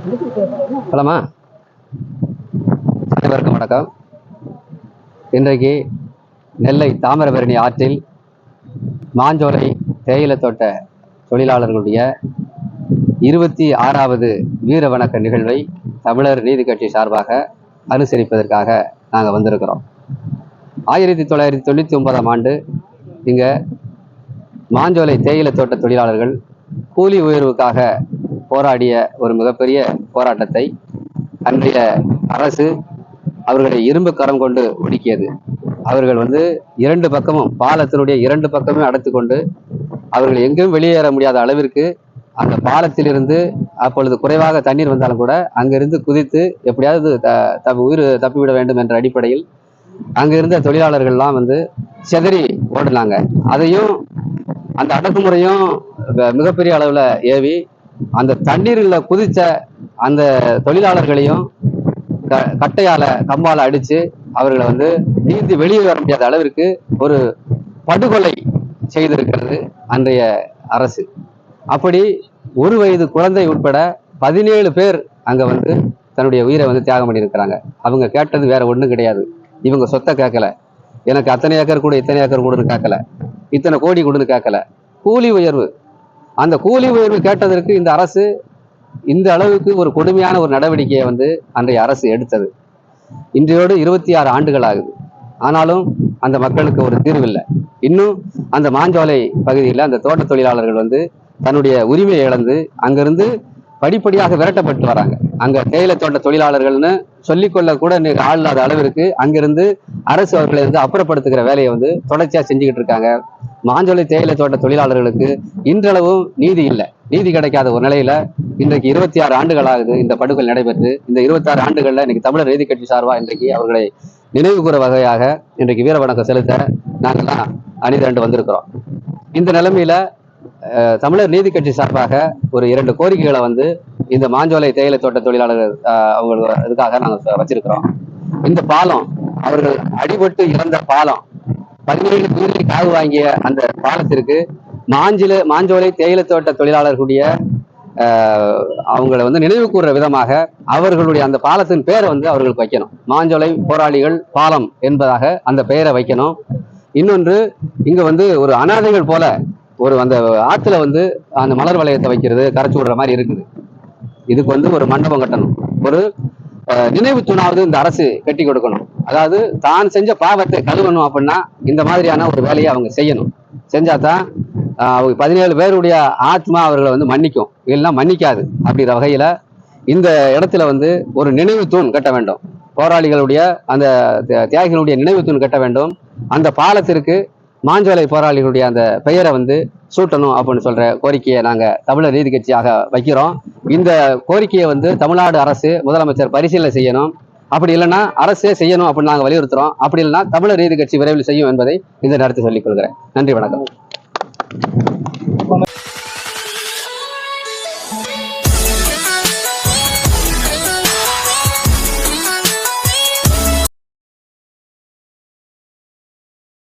ஹலோமா அனைவருக்கும் வணக்கம். இன்றைக்கு நெல்லை தாமிரபரணி ஆற்றில் மாஞ்சோலை தேயிலை தோட்ட தொழிலாளர்களுடைய இருபத்தி ஆறாவது வீர வணக்க நிகழ்வை தமிழர் நீதி கட்சி சார்பாக அனுசரிப்பதற்காக நாங்கள் வந்திருக்கிறோம். ஆயிரத்தி தொள்ளாயிரத்தி தொண்ணூற்றி ஒன்பதாம் ஆண்டு இங்கே மாஞ்சோலை தேயிலை தோட்ட தொழிலாளர்கள் கூலி உயர்வுக்காக போராடிய ஒரு மிகப்பெரிய போராட்டத்தை அன்றைய அரசு அவர்களை இரும்பு கரம் கொண்டு ஒடுக்கியது. அவர்கள் வந்து இரண்டு பக்கமும் பாலத்தினுடைய இரண்டு பக்கமும் அடைத்து கொண்டு அவர்கள் எங்கேயும் வெளியேற முடியாத அளவிற்கு அந்த பாலத்திலிருந்து அப்பொழுது குறைவாக தண்ணீர் வந்தாலும் கூட அங்கிருந்து குதித்து எப்படியாவது த உயிர் தப்பிவிட வேண்டும் என்ற அடிப்படையில் அங்கிருந்த தொழிலாளர்கள்லாம் வந்து செதறி ஓடினாங்க. அதையும் அந்த அடக்குமுறையும் மிகப்பெரிய அளவில் ஏவி அந்த தண்ணீரில் குதிச்ச அந்த தொழிலாளர்களையும் க கட்டையால கம்பால அடிச்சு அவர்களை வந்து நீந்தி வெளியே வர முடியாத அளவிற்கு ஒரு படுகொலை செய்திருக்கிறது அன்றைய அரசு. அப்படி ஒரு வயது குழந்தை உட்பட பதினேழு பேர் அங்க வந்து தன்னுடைய உயிரை வந்து தியாகம் பண்ணியிருக்கிறாங்க. அவங்க கேட்டது வேற ஒண்ணும் கிடையாது. இவங்க சொத்தை கேட்கல. எனக்கு அத்தனை ஏக்கர் கூட இத்தனை ஏக்கர் கூடன்னு கேட்கல. இத்தனை கோடி கொடுன்னு கேட்கல. கூலி உயர்வு. அந்த கூலி உயர்வு கேட்டதற்கு இந்த அரசு இந்த அளவுக்கு ஒரு கொடுமையான ஒரு நடவடிக்கையை வந்து அன்றைய அரசு எடுத்தது. இன்றையோடு இருபத்தி ஆறு ஆண்டுகள் ஆகுது. ஆனாலும் அந்த மக்களுக்கு ஒரு தீர்வு இல்லை இன்னும் அந்த மாஞ்சோலை பகுதியில் அந்த தோட்ட தொழிலாளர்கள் வந்து தன்னுடைய உரிமையை இழந்து அங்கிருந்து படிப்படியாக விரட்டப்பட்டு வராங்க. அங்க தேயிலை தோட்ட தொழிலாளர்கள்னு சொல்லிக்கொள்ள கூட இன்னைக்கு ஆள் இல்லாத அளவிற்கு அங்கிருந்து அரசு அவர்களை வந்து அப்புறப்படுத்துகிற வேலையை வந்து தொடர்ச்சியா செஞ்சுக்கிட்டு இருக்காங்க. மாஞ்சோலை தேயிலை தோட்ட தொழிலாளர்களுக்கு இன்றளவும் நீதி இல்லை. நீதி கிடைக்காத ஒரு நிலையில இன்றைக்கு இருபத்தி ஆறு ஆண்டுகள் ஆகுது இந்த படுகொலை நடைபெற்று. இந்த இருபத்தாறு ஆண்டுகள்ல இன்னைக்கு தமிழர் நீதி கட்சி சார்பா இன்றைக்கு அவர்களை நினைவு கூற வகையாக இன்றைக்கு வீர வணக்கம் செலுத்த நாங்கள்லாம் அணிதிரண்டு வந்திருக்கிறோம். இந்த நிலைமையில தமிழர் நீதி கட்சி சார்பாக ஒரு இரண்டு கோரிக்கைகளை வந்து இந்த மாஞ்சோலை தேயிலை தோட்ட தொழிலாளர்கள் அவங்களுக்கு இதுக்காக நாங்கள் வச்சிருக்கிறோம். இந்த பாலம் அவர்கள் அடிபட்டு இறந்த பாலம் பதினேழு உயிரை காவு வாங்கிய அந்த பாலத்திற்கு மாஞ்சில மாஞ்சோலை தேயிலை தோட்ட தொழிலாளர்களுடைய அவங்களை வந்து நினைவு கூறுற விதமாக அவர்களுடைய அந்த பாலத்தின் பெயரை வந்து அவர்களுக்கு வைக்கணும். மாஞ்சோலை போராளிகள் பாலம் என்பதாக அந்த பெயரை வைக்கணும். இன்னொன்று இங்க வந்து ஒரு அனாதைகள் போல ஒரு அந்த ஆற்றுல வந்து அந்த மலர் வளையத்தை வைக்கிறது கரைச்சி விடுற மாதிரி இருக்குது. இதுக்கு வந்து ஒரு மண்டபம் கட்டணும். ஒரு நினைவு தூணாவது இந்த அரசு கட்டி கொடுக்கணும். அதாவது தான் செஞ்ச பாவத்தை கழுவணும் அப்படின்னா இந்த மாதிரியான ஒரு வேலையை அவங்க செய்யணும். செஞ்சாதான் அவங்க பதினேழு பேருடைய ஆத்மா அவர்களை வந்து மன்னிக்கும். இல்லைன்னா மன்னிக்காது. அப்படிங்கிற வகையில் இந்த இடத்துல வந்து ஒரு நினைவு தூண் கட்ட வேண்டும். போராளிகளுடைய அந்த தியாகிகளுடைய நினைவு தூண் கட்ட வேண்டும். அந்த பாலத்திற்கு மாஞ்சோலை போராளிகளுடைய அந்த பெயரை வந்து சூட்டணும் அப்படின்னு சொல்ற கோரிக்கையை நாங்கள் தமிழர் நீதி கட்சியாக வைக்கிறோம். இந்த கோரிக்கையை வந்து தமிழ்நாடு அரசு முதலமைச்சர் பரிசீலனை செய்யணும். அப்படி இல்லைன்னா அரசே செய்யணும் அப்படின்னு நாங்க வலியுறுத்துறோம். அப்படி இல்லைன்னா தமிழர் நீதி கட்சி விரைவில் செய்யும் என்பதை இந்த நேரத்தில் சொல்லிக் கொள்கிறேன். நன்றி வணக்கம்.